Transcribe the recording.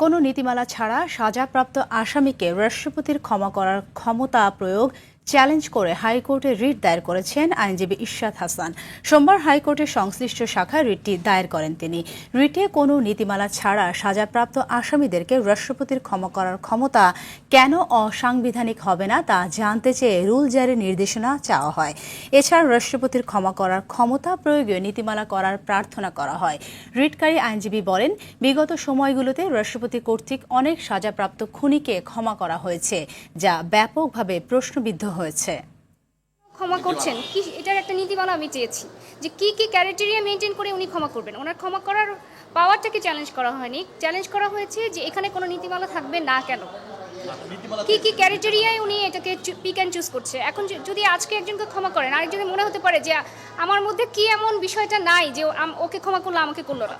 কোনো নীতিমালা ছাড়া সাজাপ্রাপ্ত আসামিকে রাষ্ট্রপতির ক্ষমা করার ক্ষমতা প্রয়োগ চ্যালেঞ্জ করে হাইকোর্টে রিট দায়ের করেছেন আইনজীবী ইশরাত হাসান। সোমবার হাইকোর্টের সংশ্লিষ্ট শাখায় রিটটি দায়ের করেন তিনি। রিটে কোনো নীতিমালা ছাড়া সাজাপ্রাপ্ত আসামিদেরকে রাষ্ট্রপতির ক্ষমা করার ক্ষমতা কেন অসাংবিধানিক হবে না তা জানতে চেয়ে রুল জারির নির্দেশনা চাওয়া হয়। এছাড়া রাষ্ট্রপতির ক্ষমা করার ক্ষমতা প্রয়োগে নীতিমালা করার প্রার্থনা করা হয়। রিটকারী আইনজীবী বলেন, বিগত সময়গুলোতে রাষ্ট্রপতি কর্তৃক অনেক সাজাপ্রাপ্ত খুনিকে ক্ষমা করা হয়েছে, যা ব্যাপকভাবে প্রশ্নবিদ্ধ হয়েছে। ক্ষমা করছেন। কি এটার একটা নীতিমালা আমি চেয়েছি যে কি কি ক্যারেটেরিয়া মেনটেন করে উনি ক্ষমা করবেন। ওনার ক্ষমা করার পাওয়ারটাকে চ্যালেঞ্জ করা হয়নি। চ্যালেঞ্জ করা হয়েছে যে এখানে কোনো নীতিমালা থাকবে না কেন? কি কি ক্যারেটেরিয়ায় উনি এটাকে পিক অ্যান্ড চুজ করছে? এখন যদি আজকে একজনকে ক্ষমা করেন আরেকজনের মনে হতে পারে যে আমার মধ্যে কি এমন বিষয়টা নাই যে আম- ওকে ক্ষমা করল আমাকে করল না।